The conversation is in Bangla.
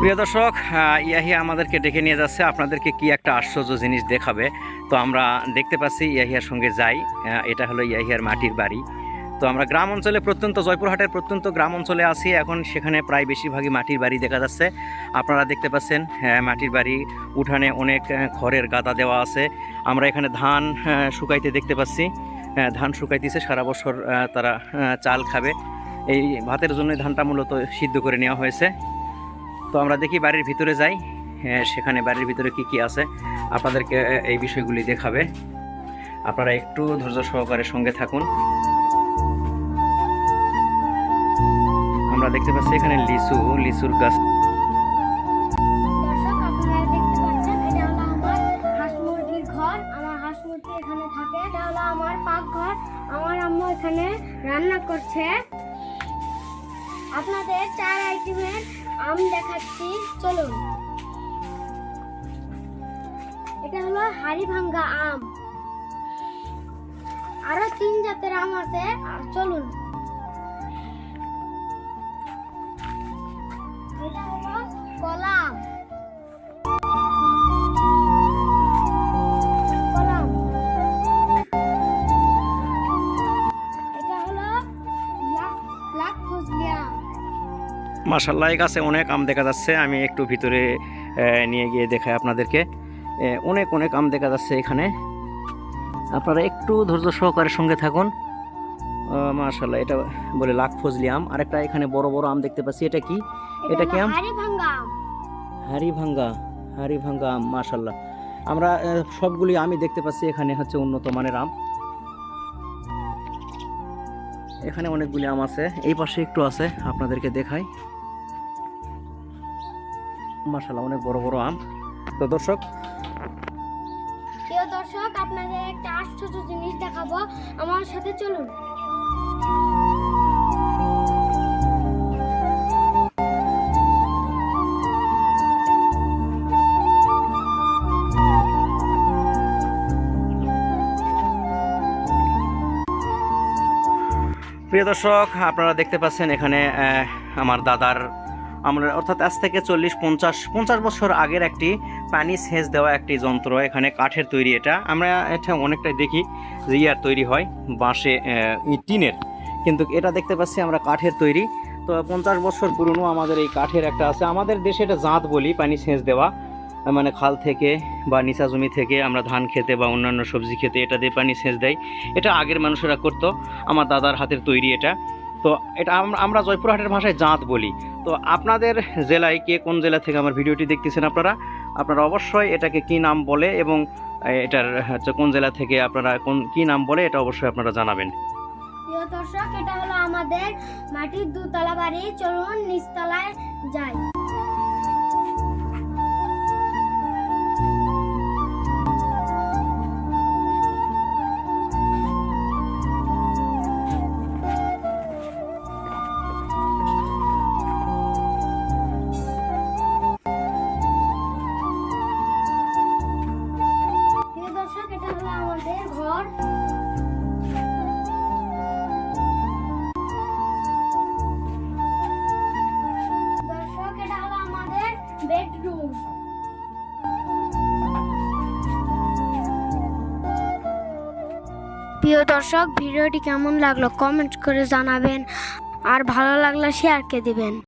প্রিয় দর্শক ইয়াহিয়া আমাদেরকে ডেকে নিয়ে যাচ্ছে। আপনাদেরকে কি একটা আশ্চর্য জিনিস দেখাবে? তো আমরা দেখতে পাচ্ছি ইয়াহিয়ার সঙ্গে যাই। এটা হলো ইয়াহিয়ার মাটির বাড়ি। তো আমরা গ্রাম অঞ্চলে প্রত্যন্ত জয়পুরহাটের প্রত্যন্ত গ্রাম অঞ্চলে আছি। এখন সেখানে প্রায় বেশিরভাগই মাটির বাড়ি দেখা যাচ্ছে। আপনারা দেখতে পাচ্ছেন আহ, মাটির বাড়ি। উঠানে অনেক খড়ের গাদা দেওয়া আছে। আমরা এখানে ধান শুকাইতে দেখতে পাচ্ছি। ধান শুকাইতেছে। সারা বছর তারা চাল খাবে। এই ভাতের জন্য ধানটা মূলত সিদ্ধ করে নেওয়া হয়েছে। তো আমরা দেখি বাড়ির ভিতরে যাই। হ্যাঁ, সেখানে বাড়ির ভিতরে কি কি আছে? আপনাদেরকে এই বিষয়গুলি দেখাবে। আপনারা একটু ধৈর্য সহকারে সঙ্গে থাকুন। আমরা দেখতে পাচ্ছি এখানে লিচু লিচুর গাছ। আমার আমার আম্মু এখানে রান্না করছে। আপনাদের চার আইটেমের আম দেখাচ্ছি, চলুন। এটা হলো হাড়ি ভাঙ্গা আম। আরও তিন জাতের আম আছে চলুন। এটা হলো কলা আম। মাসাল্লাহ এই গাছে অনেক আম দেখা যাচ্ছে। আমি একটু ভিতরে নিয়ে গিয়ে দেখাই আপনাদেরকে। অনেক অনেক আম দেখা যাচ্ছে এখানে। আপনারা একটু ধৈর্য সহকারে সঙ্গে থাকুন। মাশাল্লাহ এটা বলে লাখ ফজলি আম। আরেকটা এখানে বড় বড় আম দেখতে পাচ্ছি। এটা কি? এটা কি আম? হাড়ি ভাঙ্গা হাড়ি ভাঙ্গা আম মাশাল্লাহ। আমরা সবগুলি আমি দেখতে পাচ্ছি। এখানে হচ্ছে উন্নত মানের আম। এখানে অনেকগুলি আম আছে। এই পাশে একটু আছে আপনাদেরকে দেখাই। মাশাল্লাহ অনেক বড় বড় আম। তো দর্শক প্রিয় দর্শক আপনাদের একটা আশ্চর্য জিনিস দেখাবো। আমার সাথে চলুন। প্রিয় দর্শক আপনারা দেখতে পাচ্ছেন এখানে আমার দাদার আমরা অর্থাৎ আজ থেকে চল্লিশ, পঞ্চাশ পঞ্চাশ বছর আগের একটি পানি সেচ দেওয়া একটি যন্ত্র, এখানে কাঠের তৈরি এটা। আমরা এটা অনেকটাই দেখি যে ইয়ার তৈরি হয় বাঁশে টিনের। কিন্তু এটা দেখতে পাচ্ছি আমরা কাঠের তৈরি। তো পঞ্চাশ বছর পুরনো আমাদের এই কাঠের একটা আছে। আমাদের দেশে এটা জাঁত বলি, পানি সেচ দেওয়া। মানে খাল থেকে বা নিচা জমি থেকে আমরা ধান খেতে বা অন্যান্য সবজি খেতে এটা দিয়ে পানি সেচ দেয়। এটা আগের মানুষেরা করতো। আমার দাদার হাতের তৈরি এটা। তো এটা আমরা- জয়পুরহাটের ভাষায় জাঁত বলি। তো আপনাদের জেলায় কে কোন জেলা থেকে আমার ভিডিওটি দেখতেছেন আপনারা? আপনারা অবশ্যই এটাকে কি নাম বলে এবং এটার হচ্ছে কোন জেলা থেকে আপনারা কোন, কি নাম বলে এটা অবশ্যই আপনারা জানাবেন। দর্শক, এটা হলো আমাদের মাটির দুতলা বাড়ি। চলুন নিচতলায় যাই। আমাদের ঘর। দর্শক, এটা হলো আমাদের বেডরুম প্রিয় দর্শক, ভিডিওটি কেমন লাগল কমেন্ট করে জানাবেন। আর ভালো লাগলে শেয়ারকে দিবেন।